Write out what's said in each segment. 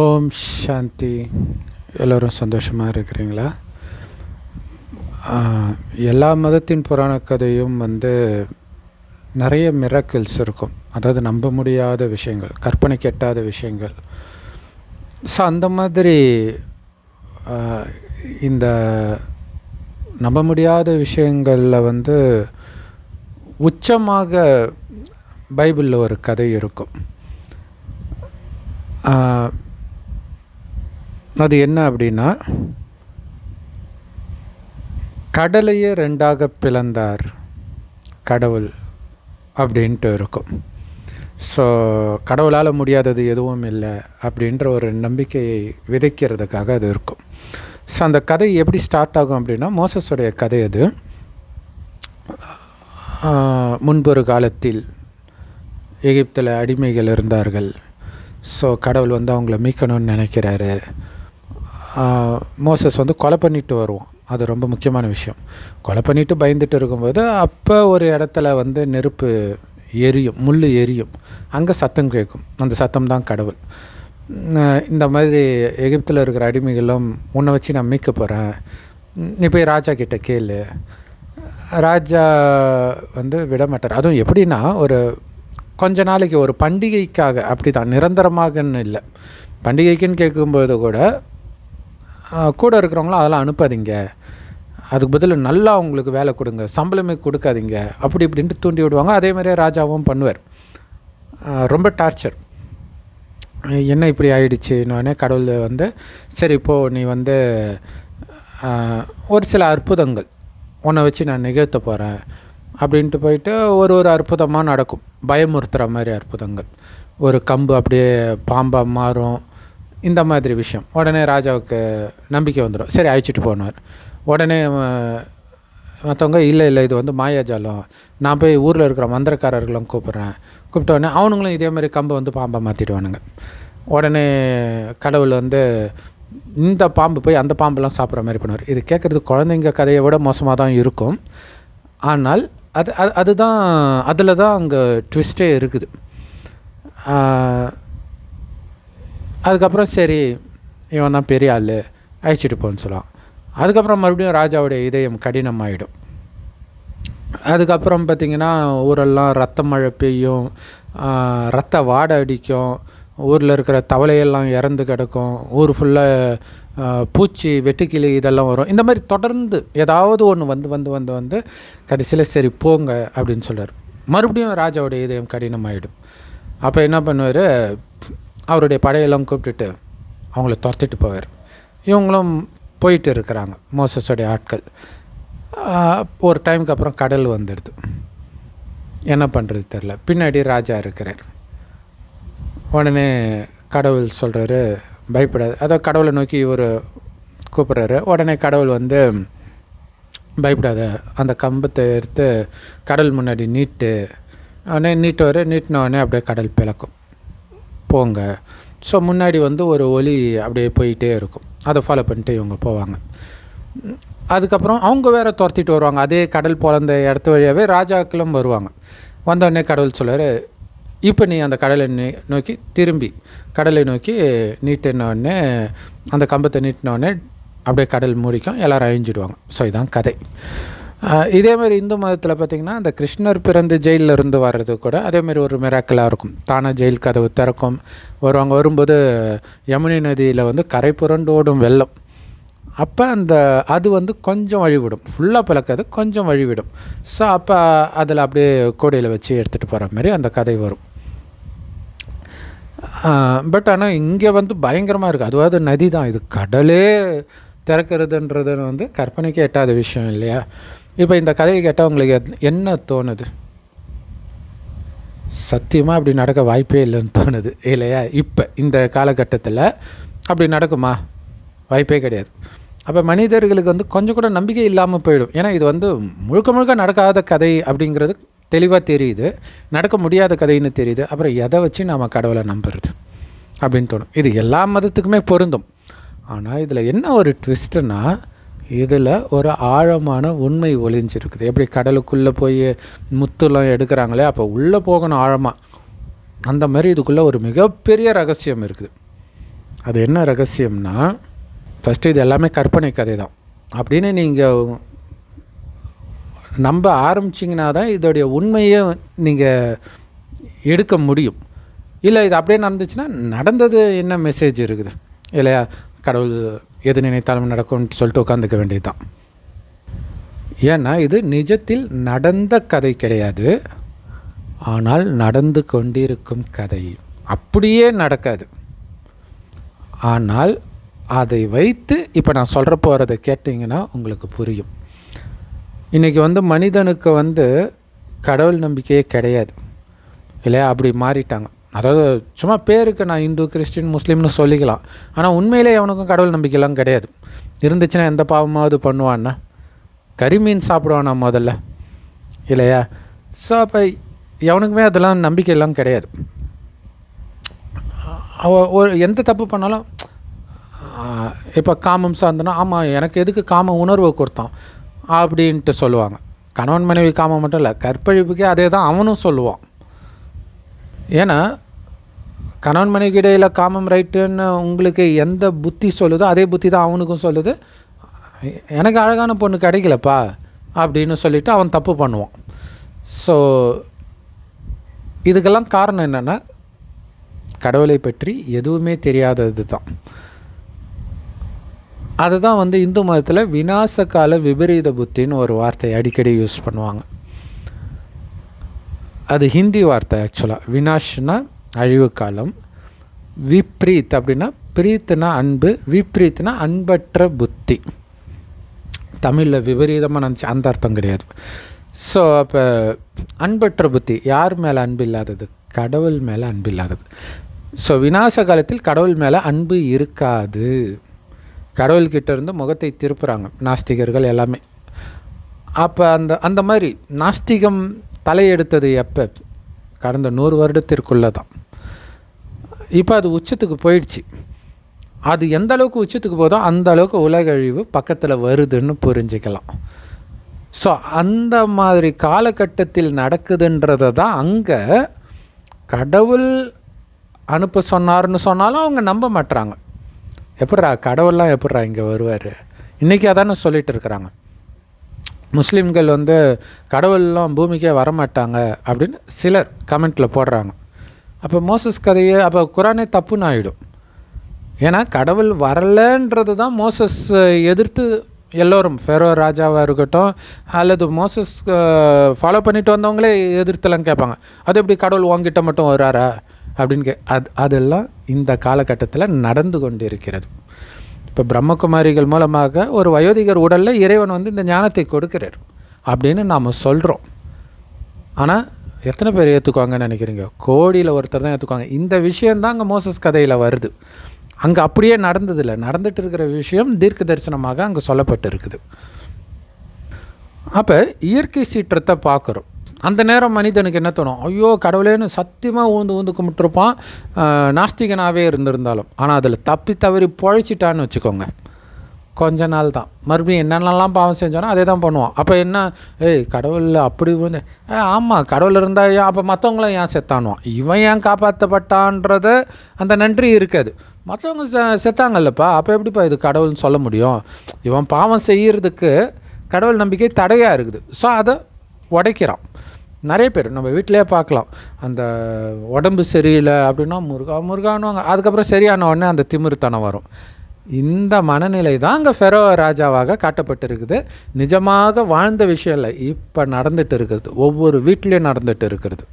ஓம் சாந்தி. எல்லோரும் சந்தோஷமாக இருக்கிறீங்களா? எல்லா மதத்தின் புராண கதையும் வந்து நிறைய மிராக்கிள்ஸ் இருக்கும். அதாவது நம்ப முடியாத விஷயங்கள் கற்பனை கெட்டாத விஷயங்கள். ஸோ அந்த மாதிரி இந்த நம்ப முடியாத விஷயங்களில் வந்து உச்சமாக பைபிளில் ஒரு கதை இருக்கும். அது என்ன அப்படின்னா கடலையே ரெண்டாக பிளந்தார் கடவுள் அப்படின்ட்டு இருக்கும். ஸோ கடவுளால் முடியாதது எதுவும் இல்லை அப்படின்ற ஒரு நம்பிக்கையை விதைக்கிறதுக்காக அது இருக்கும். ஸோ அந்த கதை எப்படி ஸ்டார்ட் ஆகும் அப்படின்னா மோசஸுடைய கதை அது. முன்பொரு காலத்தில் எகிப்தில் அடிமைகள் இருந்தார்கள். ஸோ கடவுள் வந்து அவங்கள மீட்கணும்னு நினைக்கிறாரு. மோசஸ் வந்து கொலை பண்ணிட்டு வருவான். அது ரொம்ப முக்கியமான விஷயம். கொலை பண்ணிட்டு பயந்துட்டு இருக்கும்போது அப்போ ஒரு இடத்துல வந்து நெருப்பு எரியும் முள் எரியும். அங்கே சத்தம் கேட்கும். அந்த சத்தம் தான் கடவுள். இந்த மாதிரி எகிப்தில் இருக்கிற அடிமைகளும் உன்னை வச்சு நான் மீட்க போகிறேன் நீ போய் ராஜா கிட்ட கேளு. ராஜா வந்து விட மாட்டார் அதுவும் எப்படின்னா ஒரு கொஞ்ச நாளைக்கு ஒரு பண்டிகைக்காக அப்படி தான் நிரந்தரமாகன்னு இல்லை. பண்டிகைக்குன்னு கேட்கும்போது கூட கூட இருக்கிறவங்களும் அதெல்லாம் அனுப்பாதீங்க. அதுக்கு பதில் நல்லா அவங்களுக்கு வேலை கொடுங்க சம்பளமே கொடுக்காதீங்க அப்படி இப்படின்ட்டு தூண்டி விடுவாங்க. அதே மாதிரியே ராஜாவும் பண்ணுவார். ரொம்ப டார்ச்சர். என்ன இப்படி ஆயிடுச்சு? நானே கடவுள் வந்து சரி இப்போது நீ வந்து ஒரு சில அற்புதங்கள் உன்னை வச்சு நான் நிகழ்த்த போகிறேன் அப்படின்ட்டு போயிட்டு ஒரு ஒரு அற்புதமாக நடக்கும். பயமுறுத்துகிற மாதிரி அற்புதங்கள். ஒரு கம்பு அப்படியே பாம்பாக மாறும். இந்த மாதிரி விஷயம். உடனே ராஜாவுக்கு நம்பிக்கை வந்துடும் சரி அழைச்சிட்டு போனார். உடனே மற்றவங்க இல்லை இல்லை இது வந்து மாயாஜாலம். நான் போய் ஊரில் இருக்கிற மந்திரக்காரர்களும் கூப்பிட்றேன். கூப்பிட்ட உடனே அவனுங்களும் இதே மாதிரி கம்பை வந்து பாம்பை மாற்றிடுவானுங்க உடனே கடவுள் வந்து இந்த பாம்பு போய் அந்த பாம்பெல்லாம் சாப்பிட்ற மாதிரி பண்ணுவார். இது கேட்குறது குழந்தைங்க கதையை விட மோசமாக தான் இருக்கும். ஆனால் அது அது அதுதான் அதில் தான் அங்கே ட்விஸ்ட்டே இருக்குது. அதுக்கப்புறம் சரி இவன் தான் பெரிய ஆள் அழைச்சிட்டு போன்னு சொல்லலாம் அதுக்கப்புறம் மறுபடியும் ராஜாவுடைய இதயம் கடினமாயிடும். அதுக்கப்புறம் பார்த்திங்கன்னா ஊரெல்லாம் ரத்த மழை பெய்யும் ரத்த வாடை அடிக்கும் ஊரில் இருக்கிற தவளையெல்லாம் இறந்து கிடக்கும் ஊர் ஃபுல்லாக பூச்சி வெட்டுக்கிளி இதெல்லாம் வரும். இந்த மாதிரி தொடர்ந்து ஏதாவது ஒன்று வந்து வந்து வந்து வந்து கடைசியில் சரி போங்க அப்படின்னு சொல்கிறார் மறுபடியும் ராஜாவுடைய இதயம் கடினமாயிடும். அப்போ என்ன பண்ணுவார்? அவருடைய படையெல்லாம் கூப்பிட்டுட்டு அவங்கள துரத்திட்டு போவார். இவங்களும் போயிட்டு இருக்கிறாங்க மோசஸோடைய ஆட்கள். ஒரு டைமுக்கு அப்புறம் கடல் வந்துடுது. என்ன பண்ணுறது தெரில பின்னாடி ராஜா இருக்கிறார். உடனே கடவுள் சொல்கிறாரு பயப்படாது. அதோ கடவுளை நோக்கி இவர் கூப்பிட்றாரு. உடனே கடவுள் வந்து பயப்படாத அந்த கம்பத்தை எடுத்து கடல் முன்னாடி நீட்டு. உடனே நீட்டுவார். நீட்டினோடனே அப்படியே கடல் பிளக்கும். போங்க. ஸோ முன்னாடி வந்து ஒரு ஒலி அப்படியே போயிட்டே இருக்கும். அதை ஃபாலோ பண்ணிட்டு இவங்க போவாங்க. அதுக்கப்புறம் அவங்க வேற துரத்திட்டு வருவாங்க. அதே கடல் பிறந்த இடத்து வழியாகவே ராஜாக்களும் வருவாங்க. வந்தோடனே கடவுள் சொல்றாரு இப்போ நீ அந்த கடலை நோக்கி திரும்பி. கடலை நோக்கி நீட்டினோடனே அந்த கம்பத்தை நீட்டினோடனே அப்படியே கடல் மூடிக்கும். எல்லோரும் அழிஞ்சிடுவாங்க. ஸோ இதுதான் கதை. இதே மாதிரி இந்து மதத்தில் பார்த்திங்கன்னா அந்த கிருஷ்ணர் பிறந்து ஜெயிலில் இருந்து வர்றது கூட அதேமாரி ஒரு மிராக்கலாக இருக்கும். தானே ஜெயில் கதவு திறக்கும். வருவாங்க. வரும்போது யமுனை நதியில் வந்து கரை புரண்டு ஓடும் வெள்ளம். அப்போ அந்த அது வந்து கொஞ்சம் வழிவிடும். ஃபுல்லாக பிளக்காது கொஞ்சம் வழிவிடும். ஸோ அப்போ அதில் அப்படியே கோடையில் வச்சு எடுத்துகிட்டு போகிற மாதிரி அந்த கதை வரும். பட் ஆனால் இங்கே வந்து பயங்கரமாக இருக்குது அதுவாது நதி தான் இது கடலே திறக்கிறதுன்றது வந்து கற்பனைக்கு எட்டாத விஷயம் இல்லையா? இப்போ இந்த கதையை கேட்டால் உங்களுக்கு எத்- என்ன தோணுது? சத்தியமாக அப்படி நடக்க வாய்ப்பே இல்லைன்னு தோணுது இல்லையா? இப்போ இந்த காலகட்டத்தில் அப்படி நடக்குமா? வாய்ப்பே கிடையாது. அப்போ மனிதர்களுக்கு வந்து கொஞ்சம் கூட நம்பிக்கை இல்லாமல் போயிடும். ஏன்னா இது வந்து முழுக்க முழுக்க நடக்காத கதை அப்படிங்கிறது தெளிவாக தெரியுது. நடக்க முடியாத கதைன்னு தெரியுது. அப்புறம் எதை வச்சு நாம் கடவுளை நம்புறது? அப்படின்னு தோணும். இது எல்லா மதத்துக்குமே பொருந்தும். ஆனால் இதில் என்ன ஒரு ட்விஸ்ட்டுன்னா இதில் ஒரு ஆழமான உண்மை ஒளிஞ்சிருக்குது. எப்படி கடலுக்குள்ளே போய் முத்துலாம் எடுக்கிறாங்களே அப்போ உள்ளே போகணும் ஆழமாக அந்த மாதிரி இதுக்குள்ளே ஒரு மிகப்பெரிய ரகசியம் இருக்குது. அது என்ன ரகசியம்னா ஃபஸ்ட்டு இது எல்லாமே கற்பனை கதை தான் அப்படின்னு நீங்கள் நம்ப ஆரம்பிச்சிங்கன்னா தான் இதோடைய உண்மையை நீங்கள் எடுக்க முடியும். இல்லை இது அப்படியே நடந்துச்சுன்னா நடந்தது என்ன மெசேஜ் இருக்குது? இல்லையா? கடவுள் எது நினைத்தாலும் நடக்கும்னு சொல்லிட்டு உட்காந்துக்க வேண்டியது தான் ஏன்னா இது நிஜத்தில் நடந்த கதை கிடையாது. ஆனால் நடந்து கொண்டிருக்கும் கதை. அப்படியே நடக்காது. ஆனால் அதை வைத்து இப்போ நான் சொல்கிற போகிறத கேட்டிங்கன்னா உங்களுக்கு புரியும். இன்றைக்கி வந்து மனிதனுக்கு வந்து கடவுள் நம்பிக்கையே கிடையாது. இல்லையா? அப்படி மாறிட்டாங்க. அதாவது சும்மா பேருக்கு நான் இந்து கிறிஸ்டின் முஸ்லீம்னு சொல்லிக்கலாம். ஆனால் உண்மையிலே அவனுக்கும் கடவுள் நம்பிக்கைலாம் கிடையாது. இருந்துச்சுன்னா எந்த பாவமாவது பண்ணுவான்னா? கறிமீன் சாப்பிடுவானா முதல்ல? இல்லையா? ஸோ அப்போ எவனுக்குமே அதெல்லாம் நம்பிக்கையெல்லாம் கிடையாது. அவ ஒரு எந்த தப்பு பண்ணாலும் இப்போ காமம் சார்ந்தனா ஆமாம் எனக்கு எதுக்கு காம உணர்வை கொடுத்தான்? அப்படின்ட்டு சொல்லுவாங்க. கணவன் மனைவி காமம் மட்டும் இல்லை கற்பழிப்புக்கே அதே தான் அவனும் சொல்லுவான். ஏன்னா கணவன் மனைவிக்கு இடையில் காமம் ரைட்டுன்னு உங்களுக்கு எந்த புத்தி சொல்லுதோ அதே புத்தி தான் அவனுக்கும் சொல்லுது. எனக்கு அழகான பொண்ணு கிடைக்கலப்பா அப்படின்னு சொல்லிவிட்டு அவன் தப்பு பண்ணுவான். ஸோ இதுக்கெல்லாம் காரணம் என்னென்னா கடவுளை பற்றி எதுவுமே தெரியாதது தான் அதுதான் வந்து இந்து மதத்தில் விநாசகால விபரீத புத்தின்னு ஒரு வார்த்தை அடிக்கடி யூஸ் பண்ணுவாங்க. அது ஹிந்தி வார்த்தை ஆக்சுவலாக வினாஷ்னா அழிவு காலம் விப்ரீத் அப்படின்னா பிரீத்னா அன்பு விப்ரீத்னா அன்பற்ற புத்தி. தமிழில் விபரீதமாக நினச்சி அந்த அர்த்தம் கிடையாது. ஸோ அப்போ அன்பற்ற புத்தி யார் மேலே அன்பு இல்லாதது? கடவுள் மேலே அன்பு இல்லாதது. ஸோ விநாச காலத்தில் கடவுள் மேலே அன்பு இருக்காது. கடவுள்கிட்ட இருந்து முகத்தை திருப்புறாங்க நாஸ்திகர்கள் எல்லாமே. அப்போ அந்த அந்த மாதிரி நாஸ்திகம் தலையெடுத்தது எப்போ? கடந்த நூறு வருடத்திற்குள்ளே தான். இப்போ அது உச்சத்துக்கு போயிடுச்சு. அது எந்த அளவுக்கு உச்சத்துக்கு போதோ அந்த அளவுக்கு உலகழிவு பக்கத்தில் வருதுன்னு புரிஞ்சுக்கலாம். ஸோ அந்த மாதிரி காலகட்டத்தில் நடக்குதுன்றதை தான் அங்கே கடவுள் அனுப்ப சொன்னார்னு சொன்னாலும் அவங்க நம்ப மாட்டுறாங்க எப்பட்றா கடவுள்லாம் எப்பட்றா இங்கே வருவார்? இன்றைக்கி அதானே சொல்லிகிட்டு இருக்கிறாங்க. முஸ்லீம்கள் வந்து கடவுள்லாம் பூமிக்கே வரமாட்டாங்க அப்படின்னு சிலர் கமெண்ட்டில் போடுறாங்க. அப்போ மோசஸ் கதையை அப்போ குரானே தப்புன்னு ஆகிடும் ஏன்னா கடவுள் வரலன்றது தான் மோசஸ் எதிர்த்து எல்லோரும் ஃபெரோ ராஜாவாக இருக்கட்டும் அல்லது மோசஸ் ஃபாலோ பண்ணிட்டு வந்தவங்களே எதிர்த்துலாம் கேட்பாங்க. அது எப்படி கடவுள் உங்ககிட்ட மட்டும் வராரா? அப்படின்னு கே அது அதெல்லாம் இந்த காலகட்டத்தில் நடந்து கொண்டு இருக்கிறது இப்போ பிரம்மகுமாரிகள் மூலமாக ஒரு வயோதிகர் உடலில் இறைவன் வந்து இந்த ஞானத்தை கொடுக்கிறார் அப்படின்னு நாம் சொல்கிறோம் ஆனால் எத்தனை பேர் ஏற்றுக்குவாங்கன்னு நினைக்கிறீங்க? கோடியில் ஒருத்தர் தான் ஏற்றுக்குவாங்க இந்த விஷயந்தான் அங்கே மோசஸ் கதையில் வருது. அங்கே அப்படியே நடந்ததில்லை. நடந்துட்டு இருக்கிற விஷயம் தீர்க்க தரிசனமாக அங்கே சொல்லப்பட்டு இருக்குது அப்போ இயற்கை சீற்றத்தை பார்க்குறோம். அந்த நேரம் மனிதனுக்கு என்ன தோணும்? ஐயோ கடவுளேன்னு சத்தியமாக ஊந்து ஊந்து கும்பிட்டுருப்பான். நாஸ்திகனாகவே இருந்திருந்தாலும். ஆனால் அதில் தப்பி தவறி பொழைச்சிட்டான்னு வச்சுக்கோங்க. கொஞ்ச நாள் தான். மறுபடியும் என்னென்னலாம் பாவம் செஞ்சோன்னா அதே தான் பண்ணுவான். அப்போ என்ன? ஏய் கடவுள் அப்படி வந்து ஏ ஆமாம் கடவுள் இருந்தால் ஏன் அப்போ மற்றவங்களும் ஏன் செத்தானுவான்? இவன் ஏன் காப்பாற்றப்பட்டான்றத அந்த நன்றி இருக்காது. மற்றவங்க செ செத்தாங்கல்லப்பா. அப்போ எப்படிப்பா இது கடவுள்னு சொல்ல முடியும்? இவன் பாவம் செய்கிறதுக்கு கடவுள் நம்பிக்கை தடையாக இருக்குது. ஸோ அதை உடைக்கிறான். நிறைய பேர் நம்ம வீட்டிலே பார்க்கலாம். அந்த உடம்பு சரியில்லை அப்படின்னா முருகா முருகானுவாங்க அதுக்கப்புறம் சரியான உடனே அந்த திமிருத்தனம் வரும். இந்த மனநிலை தான் அங்கே ஃபெரோ ராஜாவாக காட்டப்பட்டிருக்குது. நிஜமாக வாழ்ந்த விஷயம் இல்லை. இப்போ நடந்துட்டு இருக்கிறது. ஒவ்வொரு வீட்லேயும் நடந்துட்டு இருக்கிறது.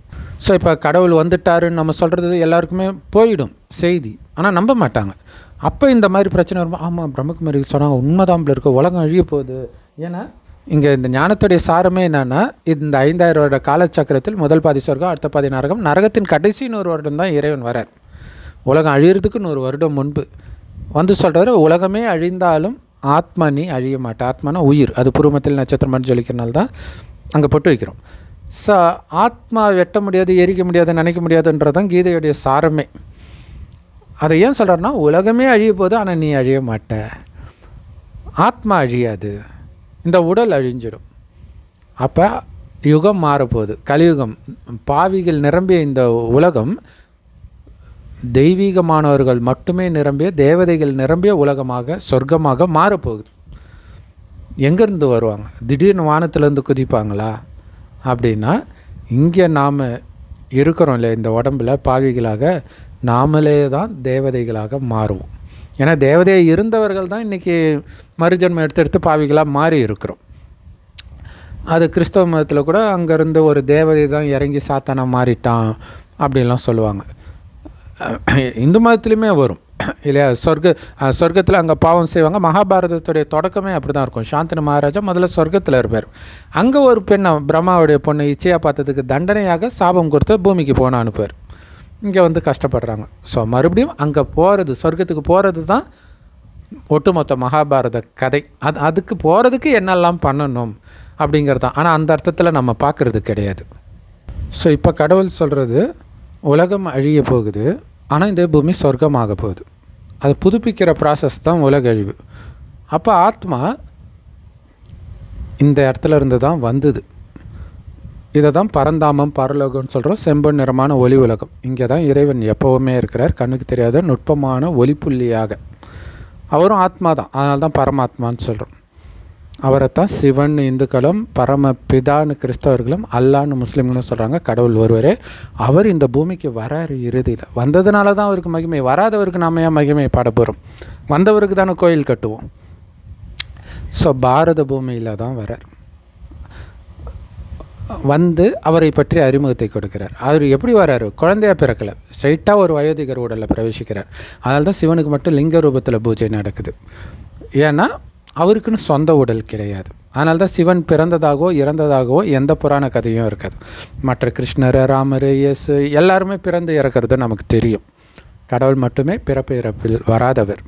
ஸோ இப்போ கடவுள் வந்துட்டாருன்னு நம்ம சொல்கிறது எல்லாருக்குமே போயிடும் செய்தி. ஆனால் நம்ப மாட்டாங்க. அப்போ இந்த மாதிரி பிரச்சனை வரும்போது ஆமாம் பிரம்மகுமாரி சொன்னாங்க. உண்மைதான் இருக்க. உலகம் அழிய போகுது. ஏன்னா இங்கே இந்த ஞானத்துடைய சாரமே என்னென்னா இந்த ஐந்தாயிரம் வருட காலச்சக்கரத்தில் முதல் பாதி சொர்க்கம் அடுத்த பாதி நரகம். நரகத்தின் கடைசி நூறு வருடம் தான் இறைவன் வரார். உலகம் அழியிறதுக்கு நூறு வருடம் முன்பு. வந்து சொல்கிறாரு உலகமே அழிந்தாலும் ஆத்மா நீ அழிய மாட்டேன் ஆத்மானா உயிர். அது பூர்வத்தில் நட்சத்திரம்னு ஜொலிக்கிறனால தான் அங்கே பொட்டு வைக்கிறோம். ஸோ ஆத்மா வெட்ட முடியாது எரிக்க முடியாது நினைக்க முடியாதுன்றது தான் கீதையுடைய சாரமே. அதை ஏன் சொல்கிறாருன்னா உலகமே அழிய போது ஆனால் நீ அழிய மாட்ட. ஆத்மா அழியாது. இந்த உடல் அழிஞ்சிடும். அப்போ யுகம் மாறப்போகுது. கலியுகம். பாவிகள் நிரம்பிய இந்த உலகம் தெய்வீகமானவர்கள் மட்டுமே நிரம்பிய தேவதைகள் நிரம்பிய உலகமாக சொர்க்கமாக மாறப்போகுது. எங்கேருந்து வருவாங்க? திடீர்னு வானத்திலேருந்து குதிப்பாங்களா? அப்படின்னா இங்கே நாம் இருக்கிறோம் இல்லை இந்த உடம்பில் பாவிகளாக நாமளே தான் தேவதைகளாக மாறுவோம். ஏன்னா தேவதையாக இருந்தவர்கள் தான் இன்றைக்கி மறுஜன்மம் எடுத்து எடுத்து பாவிகளாக மாறி இருக்கிறோம். அது கிறிஸ்தவ மதத்தில் கூட அங்கேருந்து ஒரு தேவதை தான் இறங்கி சாத்தானாக மாறிட்டான் அப்படின்லாம் சொல்லுவாங்க. இந்து மதத்துலேயுமே வரும். இல்லையா? சொர்க்க சொர்க்கத்தில் அங்கே பாவம் செய்வாங்க. மகாபாரதத்துடைய தொடக்கமே அப்படி தான் இருக்கும். சாந்தனு மகாராஜா முதல்ல சொர்க்கத்தில் இருப்பார். அங்கே ஒரு பெண்ணை பிரம்மாவுடைய பொண்ணை இச்சையாக பார்த்ததுக்கு தண்டனையாக சாபம் கொடுத்து பூமிக்கு போன அனுப்புவார். இங்கே வந்து கஷ்டப்படுறாங்க. ஸோ மறுபடியும் அங்கே போகிறது சொர்க்கத்துக்கு போகிறது தான் ஒட்டுமொத்த மகாபாரத கதை. அது அதுக்கு போகிறதுக்கு என்னெல்லாம் பண்ணணும் அப்படிங்கிறது தான். ஆனால் அந்த அர்த்தத்தில் நம்ம பார்க்குறது கிடையாது. ஸோ இப்போ கடவுள் சொல்கிறது உலகம் அழிய போகுது ஆனால் இந்த பூமி சொர்க்கமாக போகுது. அது புதுப்பிக்கிற ப்ராசஸ் தான் உலக அழிவு. அப்போ ஆத்மா இந்த இடத்துல இருந்து தான் வந்தது. இதை தான் பரந்தாமம் பரலோகம்னு சொல்கிறோம் செம்பன் நிறமான ஒளி உலகம். இங்கே தான் இறைவன் எப்போவுமே இருக்கிறார். கண்ணுக்கு தெரியாத நுட்பமான ஒளிப்புள்ளியாக. அவரும் ஆத்மா தான். அதனால தான் பரமாத்மான்னு சொல்கிறோம் அவரைத்தான் சிவன் இந்துக்களும் பரம பிதான்னு கிறிஸ்தவர்களும் அல்லான்னு முஸ்லீம்களும் சொல்கிறாங்க கடவுள் ஒருவரே. அவர் இந்த பூமிக்கு வராரு இறுதியில். வந்ததுனால தான் அவருக்கு மகிமை. வராதவருக்கு நாம ஏன் மகிமை பாட போகிறோம் வந்தவருக்கு தானே கோயில் கட்டுவோம். ஸோ பாரத பூமியில் தான் வரார். வந்து அவரை பற்றி அறிமுகத்தை கொடுக்கிறார். அவர் எப்படி வராரு? குழந்தையாக பிறக்கலை. ஸ்ட்ரைட்டாக ஒரு வயோதிகர் உடலில் பிரவேசிக்கிறார். அதனால தான் சிவனுக்கு மட்டும் லிங்க ரூபத்தில் பூஜை நடக்குது. ஏன்னா அவருக்குன்னு சொந்த உடல் கிடையாது. அதனால தான் சிவன் பிறந்ததாகவோ இறந்ததாகவோ எந்த புராண கதையும் இருக்காது. மற்ற கிருஷ்ணர் ராமர் இயேசு எல்லாருமே பிறந்து இறக்கிறது நமக்கு தெரியும். கடவுள் மட்டுமே பிறப்பு இறப்பில் வராதவர்.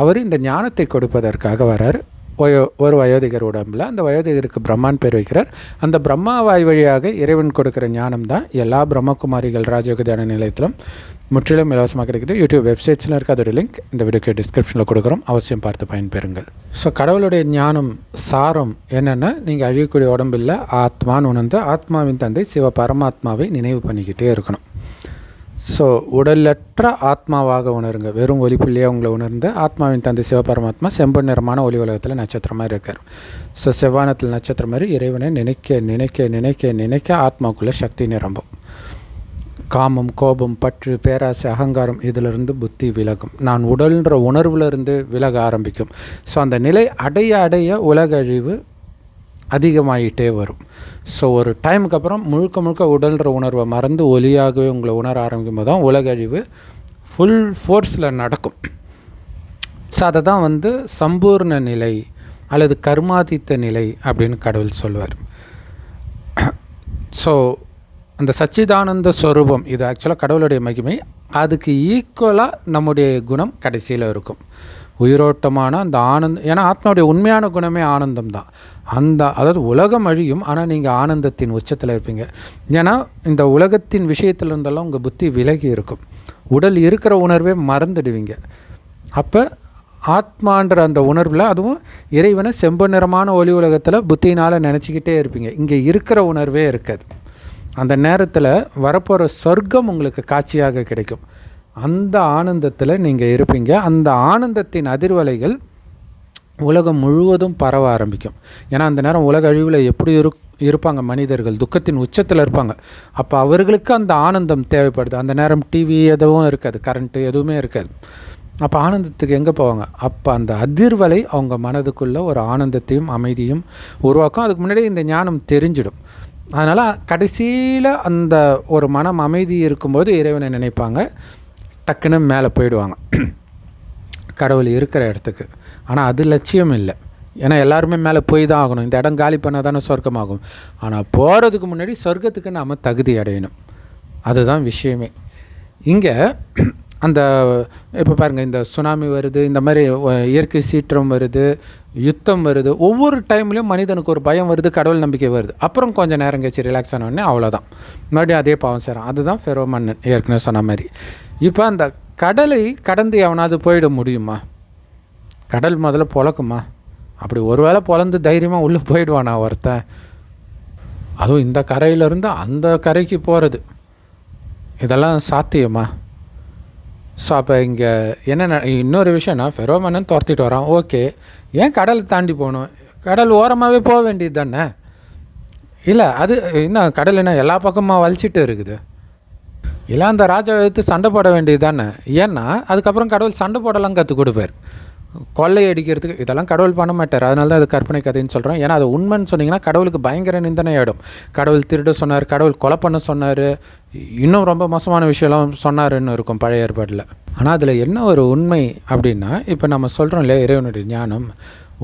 அவர் இந்த ஞானத்தை கொடுப்பதற்காக வரார். வயோ ஒரு வயோதிகர் உடம்பில். அந்த வயோதிகருக்கு பிரம்மான் பேர் வைக்கிறார். அந்த பிரம்மா வாய் வழியாக இறைவன் கொடுக்குற ஞானம் தான் எல்லா பிரம்மகுமாரிகள் ராஜயோக தியான நிலையத்திலும் முற்றிலும் இலவசமாக கிடைக்குது. யூடியூப் வெப்சைட்ஸில் இருக்க. அதோட லிங்க் இந்த வீடியோக்கு டிஸ்கிரிப்ஷனில் கொடுக்குறோம். அவசியம் பார்த்து பயன்பெறுங்கள். ஸோ கடவுளுடைய ஞானம் சாரம் என்னென்னா நீங்கள் அழியக்கூடிய உடம்பில் ஆத்மான்னு உணர்ந்து ஆத்மாவின் தந்தை சிவ பரமாத்மாவை நினைவு பண்ணிக்கிட்டே இருக்கணும். ஸோ உடலற்ற ஆத்மாவாக உணருங்க. வெறும் ஒளிப்புள்ளியாக உங்களை உணர்ந்து ஆத்மாவின் தந்தை சிவபரமாத்மா செம்பு நிறமான ஒளி உலகத்தில் நட்சத்திரம் மாதிரி இருக்கார். ஸோ செவ்வானத்தில் நட்சத்திரம் மாதிரி இறைவனை நினைக்க நினைக்க நினைக்க நினைக்க ஆத்மாக்குள்ளே சக்தி நிரம்பும். காமம் கோபம் பற்று பேராசை அகங்காரம் இதிலிருந்து புத்தி விலகும். நான் உடல்ன்ற உணர்வுலேருந்து விலக ஆரம்பிக்கும். ஸோ அந்த நிலை அடைய அடைய உலக அழிவு அதிகமாகிட்டே வரும். ஸோ ஒரு டைமுக்கு அப்புறம் முழுக்க முழுக்க உடல்ன்ற உணர்வை மறந்து ஒலியாகவே உங்களை உணர ஆரம்பிக்கும் போது தான் உலகழிவு ஃபுல் ஃபோர்ஸில் நடக்கும். ஸோ அதை தான் வந்து சம்பூர்ண நிலை அல்லது கர்மாதித்த நிலை அப்படின்னு கடவுள் சொல்வார். ஸோ அந்த சச்சிதானந்த ஸ்வரூபம் இது ஆக்சுவலாக கடவுளுடைய மகிமை அதுக்கு ஈக்குவலாக நம்முடைய குணம் கடைசியில் இருக்கும். உயிரோட்டமான அந்த ஆனந்தம் ஏன்னா ஆத்மாவுடைய உண்மையான குணமே ஆனந்தம் தான். அந்த அதாவது உலகம் அழியும் ஆனால் நீங்கள் ஆனந்தத்தின் உச்சத்தில் இருப்பீங்க. ஏன்னா இந்த உலகத்தின் விஷயத்தில் இருந்தெல்லாம் உங்கள் புத்தி விலகி இருக்கும். உடல் இருக்கிற உணர்வே மறந்துடுவீங்க. அப்போ ஆத்மான்ற அந்த உணர்வில் அதுவும் இறைவனை செம்பு நிறமான ஒளி உலகத்தில் புத்தினால் நினச்சிக்கிட்டே இருப்பீங்க. இங்கே இருக்கிற உணர்வே இருக்காது. அந்த நேரத்தில் வரப்போகிற சொர்க்கம் உங்களுக்கு காட்சியாக கிடைக்கும். அந்த ஆனந்தத்தில் நீங்கள் இருப்பீங்க. அந்த ஆனந்தத்தின் அதிர்வலைகள் உலகம் முழுவதும் பரவ ஆரம்பிக்கும். ஏன்னா அந்த நேரம் உலக அழிவில் எப்படி இரு இருப்பாங்க மனிதர்கள்? துக்கத்தின் உச்சத்தில் இருப்பாங்க. அப்போ அவர்களுக்கு அந்த ஆனந்தம் தேவைப்படுது. அந்த நேரம் டிவி எதுவும் இருக்காது. கரண்ட்டு எதுவுமே இருக்காது. அப்போ ஆனந்தத்துக்கு எங்கே போவாங்க? அப்போ அந்த அதிர்வலை அவங்க மனதுக்குள்ளே ஒரு ஆனந்தத்தையும் அமைதியும் உருவாக்கும். அதுக்கு முன்னாடி இந்த ஞானம் தெரிஞ்சிடும். அதனால் கடைசியில் அந்த ஒரு மனம் அமைதி இருக்கும்போது இறைவனை நினைப்பாங்க. டக்குன்னு மேலே போயிடுவாங்க. கடவுள் இருக்கிற இடத்துக்கு. ஆனால் அது லட்சியம் இல்லை. ஏன்னா எல்லாருமே மேலே போய் தான் ஆகணும். இந்த இடம் காலி பண்ணால் தானே சொர்க்கமாகும். ஆனால் போகிறதுக்கு முன்னாடி சொர்க்கத்துக்கு நாம் தகுதி அடையணும். அதுதான் விஷயமே. இங்கே அந்த இப்போ பாருங்கள் இந்த சுனாமி வருது இந்த மாதிரி இயற்கை சீற்றம் வருது யுத்தம் வருது ஒவ்வொரு டைம்லேயும் மனிதனுக்கு ஒரு பயம் வருது கடவுள் நம்பிக்கை வருது. அப்புறம் கொஞ்சம் நேரம் கழிச்சு ரிலாக்ஸ் ஆனோடனே அவ்வளோதான் மறுபடியும் அதே பாவம் செய்கிறான் அதுதான் ஃபெரோ மன்னன் ஏற்கனவே சொன்ன மாதிரி. இப்போ அந்த கடலை கடந்து எவனாவது போயிட முடியுமா? கடல் முதல்ல பொழக்குமா? அப்படி ஒரு வேளை பொழந்து தைரியமாக உள்ளே போயிடுவானா ஒருத்தன் அதுவும் இந்த கரையிலேருந்து அந்த கரைக்கு போகிறது இதெல்லாம் சாத்தியமா? ஸோ அப்போ இங்கே என்ன இன்னொரு விஷயம்னா ஃபெரோமனன் துரத்திட்டு வரான். ஓகே. ஏன் கடலை தாண்டி போகணும்? கடல் ஓரமாகவே போக வேண்டியது தானே? இல்லை அது என்ன கடல் என்ன எல்லா பக்கமாக வலிச்சிட்டு இருக்குது? இல்லை அந்த ராஜாவை எடுத்து சண்டை போட வேண்டியது தானே? ஏன்னா அதுக்கப்புறம் கடவுள் சண்டை போடலாம் கற்றுக் கொடுப்பார். கொள்ளை அடிக்கிறதுக்கு இதெல்லாம் கடவுள் பண்ண மாட்டார். அதனால தான் அது கற்பனை கதைன்னு சொல்கிறோம் ஏன்னா அது உண்மைன்னு சொன்னீங்கன்னா கடவுளுக்கு பயங்கர நிந்தனை ஆகிடும் கடவுள் திருட சொன்னார் கடவுள் கொலை பண்ண சொன்னார் இன்னும் ரொம்ப மோசமான விஷயம்லாம் சொன்னாருன்னு இருக்கும் பழைய ஏற்பாட்டில் ஆனால் அதில் என்ன ஒரு உண்மை அப்படின்னா இப்போ நம்ம சொல்கிறோம் இல்லையா இறைவனுடைய ஞானம்?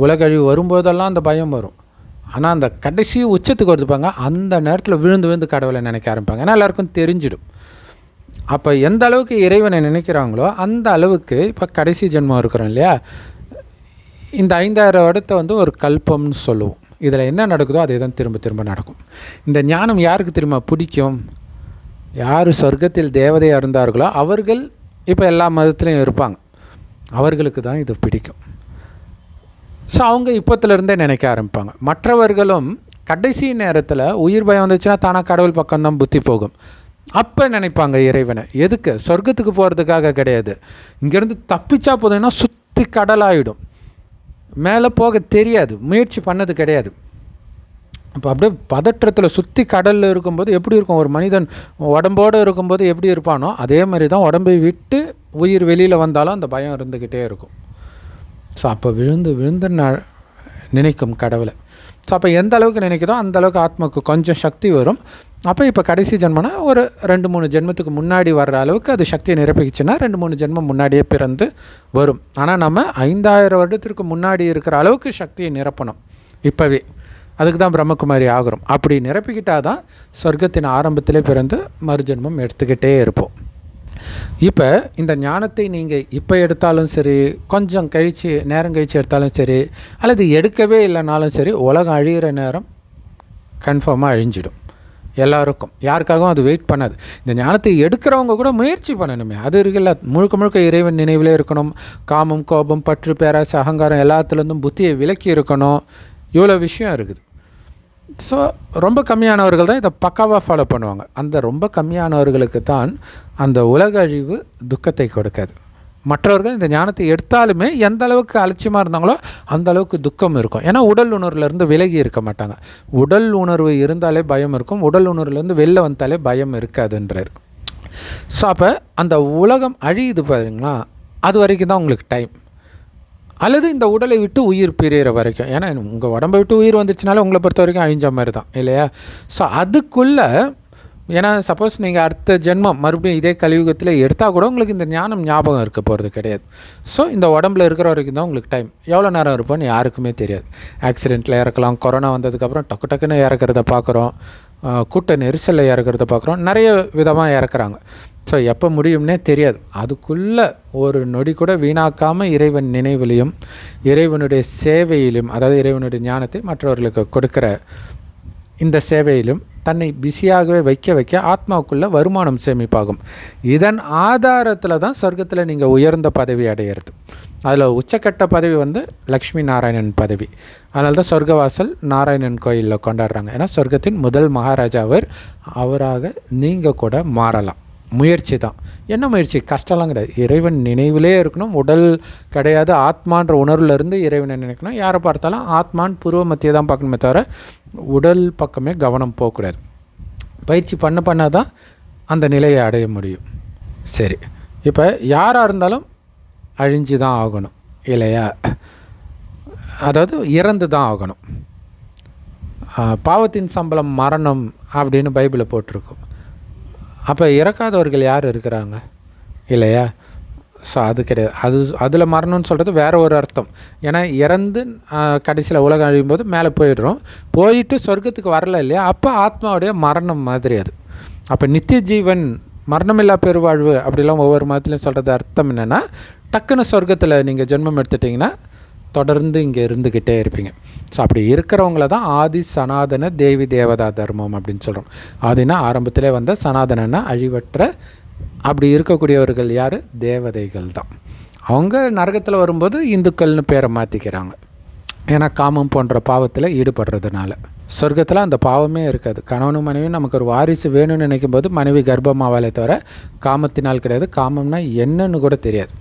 உலகழிவு வரும்போதெல்லாம் அந்த பயம் வரும். ஆனால் அந்த கடைசி உச்சத்துக்கு வருதுப்பாங்க. அந்த நேரத்தில் விழுந்து விழுந்து கடவுளை நினைக்க ஆரம்பிப்பாங்க. ஏன்னா எல்லாருக்கும் தெரிஞ்சிடும். அப்போ எந்த அளவுக்கு இறைவனை நினைக்கிறாங்களோ அந்த அளவுக்கு இப்போ கடைசி ஜென்மம் இருக்கிறோம் இல்லையா? இந்த ஐந்தாயிரம் வருடத்தை வந்து ஒரு கல்பம்னு சொல்லுவோம். இதில் என்ன நடக்குதோ அதே தான் திரும்ப திரும்ப நடக்கும். இந்த ஞானம் யாருக்கு திரும்ப பிடிக்கும்? யார் சொர்க்கத்தில் தேவதையாக இருந்தார்களோ அவர்கள் இப்போ எல்லா மதத்துலேயும் இருப்பாங்க. அவர்களுக்கு தான் இது பிடிக்கும். ஸோ அவங்க இப்போத்துலேருந்தே நினைக்க ஆரம்பிப்பாங்க. மற்றவர்களும் கடைசி நேரத்தில் உயிர் பயம் வந்துச்சுன்னா தானாக கடவுள் பக்கம்தான் புத்தி போகும். அப்போ நினைப்பாங்க இறைவனை. எதுக்கு? சொர்க்கத்துக்கு போகிறதுக்காக கிடையாது. இங்கேருந்து தப்பிச்சா போதுன்னா சுற்றி கடலாயிடும். மேலே போக தெரியாது. முயற்சி பண்ணது கிடையாது. அப்போ அப்படியே பதற்றத்தில் சுற்றி கடலில் இருக்கும்போது எப்படி இருக்கும்? ஒரு மனிதன் உடம்போடு இருக்கும்போது எப்படி இருப்பானோ அதே மாதிரி தான் உடம்பை விட்டு உயிர் வெளியில் வந்தாலும் அந்த பயம் இருந்துக்கிட்டே இருக்கும். ஸோ அப்போ விழுந்து விழுந்து ந நினைக்கும் கடவுளை. ஸோ அப்போ எந்த அளவுக்கு நினைக்குதோ அந்த அளவுக்கு ஆத்மாவுக்கு கொஞ்சம் சக்தி வரும். அப்போ இப்போ கடைசி ஜென்மனா ஒரு ரெண்டு மூணு ஜென்மத்துக்கு முன்னாடி வர்ற அளவுக்கு அது சக்தியை நிரப்பிக்கிச்சுன்னா ரெண்டு மூணு ஜென்மம் முன்னாடியே பிறந்து வரும். ஆனால் நம்ம ஐந்தாயிரம் வருடத்திற்கு முன்னாடி இருக்கிற அளவுக்கு சக்தியை நிரப்பணும். இப்போவே. அதுக்கு தான் பிரம்மகுமாரி ஆகிறோம். அப்படி நிரப்பிக்கிட்டால் தான் சொர்க்கத்தின் ஆரம்பத்திலே பிறந்து மறுஜென்மம் எடுத்துக்கிட்டே இருப்போம். இப்போ இந்த ஞானத்தை நீங்கள் இப்போ எடுத்தாலும் சரி கொஞ்சம் கழித்து நேரம் கழித்து எடுத்தாலும் சரி அல்லது எடுக்கவே இல்லைனாலும் சரி உலகம் அழிகிற நேரம் கன்ஃபார்மாக அழிஞ்சிடும். எல்லாருக்கும். யாருக்காகவும் அது வெயிட் பண்ணாது. இந்த ஞானத்தை எடுக்கிறவங்க கூட முயற்சி பண்ணணுமே. அது இருக்குல்ல முழுக்க முழுக்க இறைவன் நினைவிலே இருக்கணும். காமம் கோபம் பற்று பேராசை அகங்காரம் எல்லாத்துலேருந்தும் புத்தியை விலக்கி இருக்கணும். இவ்வளோ விஷயம் இருக்குது. ஸோ ரொம்ப கம்மியானவர்கள் தான் இதை பக்காவாக ஃபாலோ பண்ணுவாங்க. அந்த ரொம்ப கம்மியானவர்களுக்கு தான் அந்த உலக அழிவு துக்கத்தை கொடுக்காது. மற்றவர்கள் இந்த ஞானத்தை எடுத்தாலுமே எந்த அளவுக்கு அலட்சியமாக இருந்தாங்களோ அந்த அளவுக்கு துக்கம் இருக்கும். ஏன்னா உடல் உணர்வுலேருந்து விலகி இருக்க மாட்டாங்க. உடல் உணர்வு இருந்தாலே பயம் இருக்கும். உடல் உணர்வுலேருந்து வெளில வந்தாலே பயம் இருக்காதுன்றார். ஸோ அப்போ அந்த உலகம் அழியுது பாருங்களா அது வரைக்கும் தான் உங்களுக்கு டைம் அல்லது இந்த உடலை விட்டு உயிர் பிரியிற வரைக்கும். ஏன்னா உங்கள் உடம்பை விட்டு உயிர் வந்துச்சுனால உங்களை பொறுத்த வரைக்கும் அழிஞ்ச மாதிரி தான் இல்லையா? ஸோ அதுக்குள்ளே ஏன்னா சப்போஸ் நீங்கள் அடுத்த ஜென்மம் மறுபடியும் இதே கலியுகத்தில் எடுத்தால் கூட உங்களுக்கு இந்த ஞானம் ஞாபகம் இருக்க போகிறது கிடையாது. ஸோ இந்த உடம்புல இருக்கிற வரைக்கும் தான் உங்களுக்கு டைம் எவ்வளோ நேரம் இருப்போம்னு யாருக்குமே தெரியாது. ஆக்சிடெண்ட்டில் இறக்கலாம் கொரோனா வந்ததுக்கப்புறம் டக்கு டக்குன்னு இறக்குறத பார்க்குறோம் கூட்ட நெரிசலில் இறக்குறத பார்க்குறோம் நிறைய விதமாக இறக்குறாங்க. ஸோ எப்போ முடியும்னே தெரியாது. அதுக்குள்ளே ஒரு நொடி கூட வீணாக்காமல் இறைவன் நினைவிலையும் இறைவனுடைய சேவையிலும் அதாவது இறைவனுடைய ஞானத்தை மற்றவர்களுக்கு கொடுக்குற இந்த சேவையிலும் தன்னை பிஸியாகவே வைக்க வைக்க ஆத்மாவுக்குள்ளே வருமானம் சேமிப்பாகும். இதன் ஆதாரத்தில் தான் சொர்க்கத்தில் நீங்கள் உயர்ந்த பதவி அடையிறது. அதில் உச்சக்கட்ட பதவி வந்து லக்ஷ்மி நாராயணன் பதவி. அதனால தான் சொர்க்கவாசல் நாராயணன் கோயிலில் கொண்டாடுறாங்க. ஏன்னா சொர்க்கத்தின் முதல் மகாராஜா அவர். அவராக நீங்கள் கூட மாறலாம். முயற்சி தான். என்ன முயற்சி? கஷ்டம்லாம் கிடையாது. இறைவன் நினைவிலே இருக்கணும். உடல் கிடையாது. ஆத்மான்ற உணர்வுலேருந்து இறைவனை நினைக்கணும். யாரை பார்த்தாலும் ஆத்மான் பூர்வ மத்தியை தான் பார்க்கணுமே தவிர உடல் பக்கமே கவனம் போகக்கூடாது பயிற்சி பண்ண பண்ண தான் அந்த நிலையை அடைய முடியும். சரி. இப்போ யாராக இருந்தாலும் அழிஞ்சு தான் ஆகணும். இல்லையா? அதாவது இறந்து தான் ஆகணும். பாவத்தின் சம்பளம் மரணம் அப்படின்னு பைபிளில் போட்டிருக்கும். அப்போ இறக்காதவர்கள் யார் இருக்கிறாங்க? இல்லையா? ஸோ அது கிடையாது. அது அதில் மரணம்னு சொல்கிறது வேற ஒரு அர்த்தம். ஏன்னா இறந்து கடைசியில் உலகம் அழியும் போது மேலே போயிடுறோம். போயிட்டு சொர்க்கத்துக்கு வரல இல்லையா? அப்போ ஆத்மாவுடைய மரணம் மாதிரி அது. அப்போ நித்திய ஜீவன் மரணமில்லா பெருவாழ்வு அப்படிலாம் ஒவ்வொரு மதத்துலையும் சொல்கிறது அர்த்தம் என்னென்னா டக்குன்னு சொர்க்கத்தில் நீங்கள் ஜென்மம் எடுத்துட்டிங்கன்னா தொடர்ந்து இங்கே இருந்துக்கிட்டே இருப்பீங்க. ஸோ அப்படி இருக்கிறவங்கள தான் ஆதி சனாதன தேவி தேவதா தர்மம் அப்படின்னு சொல்கிறோம் ஆதினா ஆரம்பத்திலே வந்த சனாதனன்னா அழிவற்ற அப்படி இருக்கக்கூடியவர்கள் யார்? தேவதைகள் தான். அவங்க நரகத்தில் வரும்போது இந்துக்கள்னு பேரை மாற்றிக்கிறாங்க ஏன்னா காமம் போன்ற பாவத்தில் ஈடுபடுறதுனால. சொர்க்கத்தில் அந்த பாவமே இருக்காது. கணவனும் மனைவியும் நமக்கு ஒரு வாரிசு வேணும்னு நினைக்கும் போது மனைவி கர்ப்பமாவாலே தவிர காமத்தினால் கிடையாது. காமம்னா என்னன்னு கூட தெரியாது.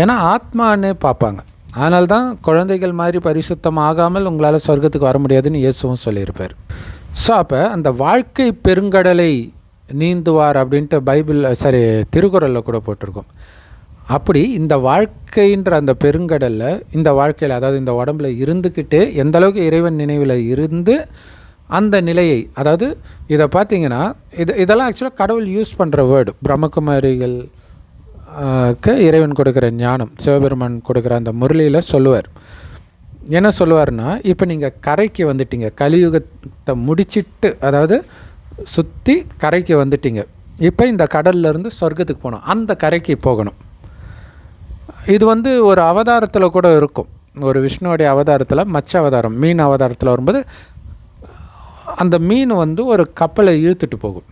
ஏன்னா ஆத்மானே பார்ப்பாங்க. அதனால தான் குழந்தைகள் மாதிரி பரிசுத்தம் ஆகாமல் உங்களால் சொர்க்கத்துக்கு வர முடியாதுன்னு இயேசுவும் சொல்லியிருப்பார். ஸோ அப்போ அந்த வாழ்க்கை பெருங்கடலை நீந்துவார் அப்படின்ட்டு பைபிள் சரி திருக்குறளில் கூட போட்டிருக்கோம். அப்படி இந்த வாழ்க்கைன்ற அந்த பெருங்கடலில் இந்த வாழ்க்கையில் அதாவது இந்த உடம்புல இருந்துக்கிட்டு எந்த அளவுக்கு இறைவன் நினைவில் இருந்து அந்த நிலையை அதாவது இதை பார்த்தீங்கன்னா இது இதெல்லாம் ஆக்சுவலாக கடவுள் யூஸ் பண்ணுற வேர்டு பிரம்மகுமாரிகள் இறைவன் கொடுக்குற ஞானம் சிவபெருமான் கொடுக்குற அந்த முரளியில் சொல்லுவார். என்ன சொல்லுவார்னா இப்போ நீங்கள் கரைக்கு வந்துட்டீங்க கலியுகத்தை முடிச்சிட்டு அதாவது சுற்றி கரைக்கு வந்துட்டீங்க. இப்போ இந்த கடல்லேருந்து சொர்க்கத்துக்கு போகணும் அந்த கரைக்கு போகணும். இது வந்து ஒரு அவதாரத்தில் கூட இருக்கும். ஒரு விஷ்ணுவோடைய அவதாரத்தில் மச்ச அவதாரம் மீன் அவதாரத்தில் வரும்போது அந்த மீன் வந்து ஒரு கப்பலை இழுத்துட்டு போகும்.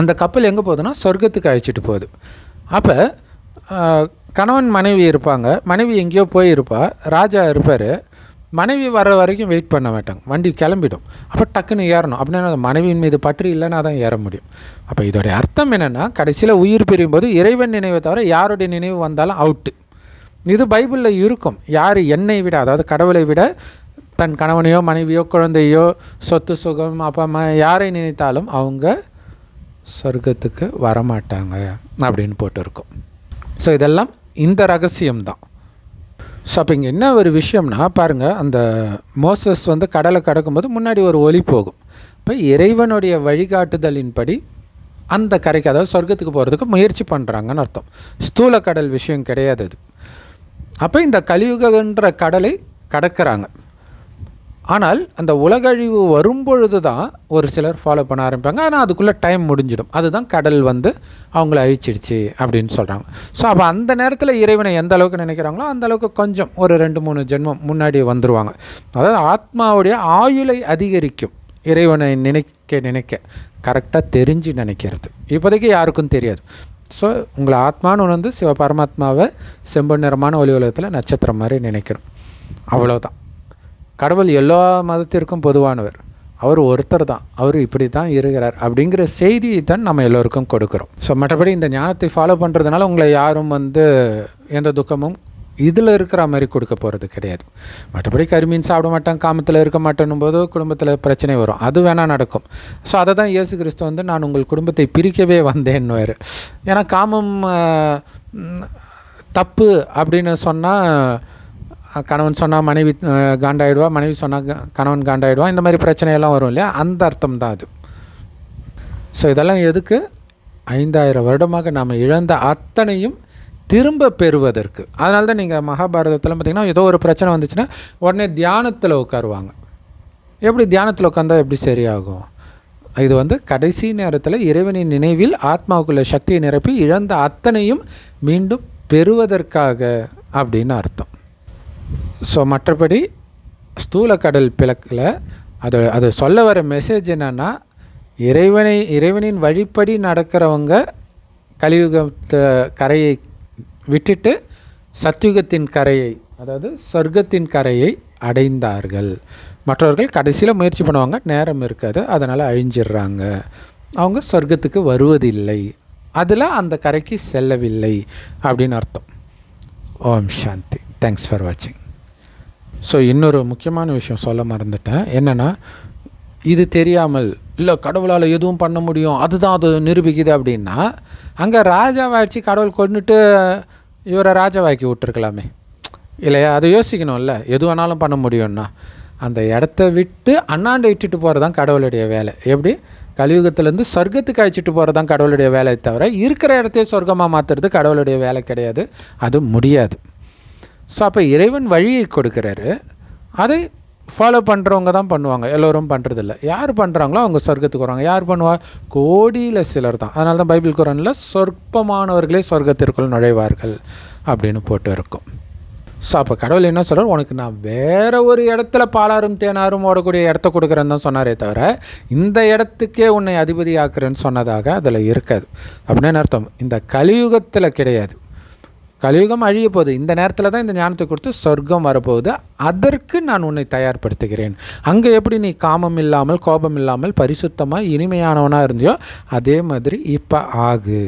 அந்த கப்பல் எங்கே போகுதுன்னா சொர்க்கத்துக்கு அழைச்சிட்டு போகுது. அப்போ கணவன் மனைவி இருப்பாங்க. மனைவி எங்கேயோ போயிருப்பா. ராஜா இருப்பார். மனைவி வர வரைக்கும் வெயிட் பண்ண மாட்டாங்க. வண்டி கிளம்பிடும். அப்போ டக்குன்னு ஏறணும். அப்படின்னா மனைவியின் மீது பற்று இல்லைன்னா தான் ஏற முடியும். அப்போ இதோடைய அர்த்தம் என்னென்னா கடைசியில் உயிர் பிரியும் போது இறைவன் நினைவை தவிர யாருடைய நினைவு வந்தாலும் அவுட்டு இது பைபிளில் இருக்கும். யார் என்னை விட அதாவது கடவுளை விட தன் கணவனையோ மனைவியோ குழந்தையோ சொத்து சுகம் அப்பா அம்மா யாரை நினைத்தாலும் அவங்க சொர்க்கத்துக்கு வரமாட்டாங்க அப்படின்னு போட்டிருக்கோம். ஸோ இதெல்லாம் இந்த ரகசியம்தான். ஸோ அப்போ இங்கே என்ன ஒரு விஷயம்னா பாருங்கள் அந்த மோசஸ் வந்து கடலை கடக்கும்போது முன்னாடி ஒரு ஒலி போகும். இப்போ இறைவனுடைய வழிகாட்டுதலின்படி அந்த கரைக்கு அதாவது சொர்க்கத்துக்கு போகிறதுக்கு முயற்சி பண்ணுறாங்கன்னு அர்த்தம். ஸ்தூல கடல் விஷயம் கிடையாது அது. அப்போ இந்த கலியுகன்ற கடலை கடக்கிறாங்க. ஆனால் அந்த உலகழிவு வரும்பொழுது தான் ஒரு சிலர் ஃபாலோ பண்ண ஆரம்பிப்பாங்க. ஆனால் அதுக்குள்ளே டைம் முடிஞ்சிடும். அதுதான் கடல் வந்து அவங்கள அழிச்சிடுச்சு அப்படின்னு சொல்கிறாங்க ஸோ அப்போ அந்த நேரத்தில் இறைவனை எந்த அளவுக்கு நினைக்கிறாங்களோ அந்த அளவுக்கு கொஞ்சம் ஒரு ரெண்டு மூணு ஜென்மம் முன்னாடி வந்துடுவாங்க அதாவது ஆத்மாவுடைய ஆயுளை அதிகரிக்கும். இறைவனை நினைக்க நினைக்க கரெக்டாக தெரிஞ்சு நினைக்கிறது. இப்போதைக்கு யாருக்கும் தெரியாது. ஸோ உங்களை ஆத்மான்னு உணர்ந்து சிவ பரமாத்மாவை செம்பு நிறமான ஒலி உலகத்தில் நட்சத்திரம் மாதிரி நினைக்கிறோம் அவ்வளோதான் கடவுள் எல்லா மதத்திற்கும் பொதுவானவர். அவர் ஒருத்தர் தான். அவர் இப்படி தான் இருக்கிறார் அப்படிங்கிற செய்தியை தான் நம்ம எல்லோருக்கும் கொடுக்குறோம். ஸோ மற்றபடி இந்த ஞானத்தை ஃபாலோ பண்ணுறதுனால உங்களை யாரும் வந்து எந்த துக்கமும் இதில் இருக்கிற மாதிரி கொடுக்க போகிறது கிடையாது. மற்றபடி கருமீன் சாப்பிட மாட்டான் காமத்தில் இருக்க மாட்டேன்னும் போது குடும்பத்தில் பிரச்சனை வரும். அது வேணால் நடக்கும். ஸோ அதை தான் இயேசு கிறிஸ்து வந்து நான் உங்கள் குடும்பத்தை பிரிக்கவே வந்தேன்னுவார். ஏன்னா காமம் தப்பு அப்படின்னு சொன்னால் கணவன் சொன்னால் மனைவி காண்டாயிடுவா மனைவி சொன்னால் கணவன் காண்டாயிடுவா இந்த மாதிரி பிரச்சனையெல்லாம் வரும் இல்லையா? அந்த அர்த்தம் தான் அது. ஸோ இதெல்லாம் எதுக்கு? ஐந்தாயிரம் வருடமாக நாம் இழந்த அத்தனையும் திரும்ப பெறுவதற்கு. அதனால தான் நீங்கள் மகாபாரதத்தில் பார்த்திங்கன்னா ஏதோ ஒரு பிரச்சனை வந்துச்சுன்னா உடனே தியானத்தில் உட்காருவாங்க. எப்படி தியானத்தில் உட்காந்தா எப்படி சரியாகும்? இது வந்து கடைசி நேரத்தில் இறைவனின் நினைவில் ஆத்மாவுக்குள்ள சக்தியை நிரப்பி இழந்த அத்தனையும் மீண்டும் பெறுவதற்காக அப்படின்னு அர்த்தம். ஸோ மற்றபடி ஸ்தூல கடல் பிளக்கில் அது அது சொல்ல வர மெசேஜ் என்னென்னா இறைவனை இறைவனின் வழிப்படி நடக்கிறவங்க கலியுகத்தை கரையை விட்டுட்டு சத்யுகத்தின் கரையை அதாவது சொர்க்கத்தின் கரையை அடைந்தார்கள். மற்றவர்கள் கடைசியில் முயற்சி பண்ணுவாங்க நேரம் இருக்காது அதனால் அழிஞ்சிடுறாங்க. அவங்க சொர்க்கத்துக்கு வருவதில்லை. அதில் அந்த கரைக்கு செல்லவில்லை அப்படின்னு அர்த்தம். ஓம் சாந்தி. தேங்க்ஸ் ஃபார் வாட்சிங் ஸோ இன்னொரு முக்கியமான விஷயம் சொல்ல மறந்துட்டேன். என்னென்னா இது தெரியாமல் இல்லை கடவுளால் எதுவும் பண்ண முடியும் அதுதான் அது நிரூபிக்குது அப்படின்னா அங்கே ராஜாவாச்சு கடவுள் கொண்டுட்டு இவரை ராஜாவாக்கி விட்டுருக்கலாமே. இல்லையா? அதை யோசிக்கணும்ல. எது வேணாலும் பண்ண முடியும்னா. அந்த இடத்த விட்டு அண்ணாண்டை இட்டுட்டு போகிறது தான் கடவுளுடைய வேலை. எப்படி? கலியுகத்துலேருந்து சொர்க்கத்துக்கு அழைச்சிட்டு போகிறது தான் கடவுளுடைய வேலையை தவிர இருக்கிற இடத்தையே சொர்க்கமாக மாற்றுறது கடவுளுடைய வேலை கிடையாது. அது முடியாது. ஸோ அப்போ இறைவன் வழியை கொடுக்குறாரு. அதை ஃபாலோ பண்ணுறவங்க தான் பண்ணுவாங்க. எல்லோரும் பண்ணுறதில்ல யார் பண்ணுறாங்களோ அவங்க சொர்க்கத்துக்கு வராங்க யார் பண்ணுவா? கோடியில் சிலர் தான். அதனால தான் பைபிள் குரானில் சொற்பமானவர்களே சொர்க்கத்திற்குள் நுழைவார்கள் அப்படின்னு போட்டு இருக்கும். ஸோ அப்போ கடவுள் என்ன சொல்கிறார் உனக்கு நான் வேறு ஒரு இடத்துல பாலாரும் தேனாரும் ஓடக்கூடிய இடத்த கொடுக்குறேன்னு தான் சொன்னாரே தவிர இந்த இடத்துக்கே உன்னை அதிபதி ஆக்குறேன்னு சொன்னதாக அதில் இருக்காது. அப்படின்னு அர்த்தம். இந்த கலியுகத்தில் கிடையாது. கலியுகம் அழிய போகுது. இந்த நேரத்தில் தான் இந்த ஞானத்தை கொடுத்து சொர்க்கம் வரப்போகுது. அதற்கு நான் உன்னை தயார்படுத்துகிறேன். அங்கே எப்படி நீ காமம் இல்லாமல் கோபம் இல்லாமல் பரிசுத்தமாக இனிமையானவனாக இருந்தியோ அதே மாதிரி இப்போ ஆகு.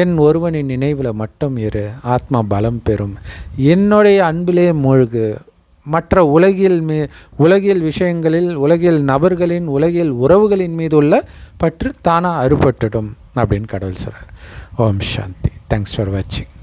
என் ஒருவனின் நினைவில் மட்டும் இரு. ஆத்மா பலம் பெறும். என்னுடைய அன்பிலே மூழ்கு. மற்ற உலகில் மீ உலகியல் விஷயங்களில் உலகியல் நபர்களின் உலகியல் உறவுகளின் மீது உள்ள பற்று தானாக அறுபட்டுடும் அப்படின்னு கடவுள் சொல்கிறார் ஓம் சாந்தி. தேங்க்ஸ் ஃபார் வாட்சிங்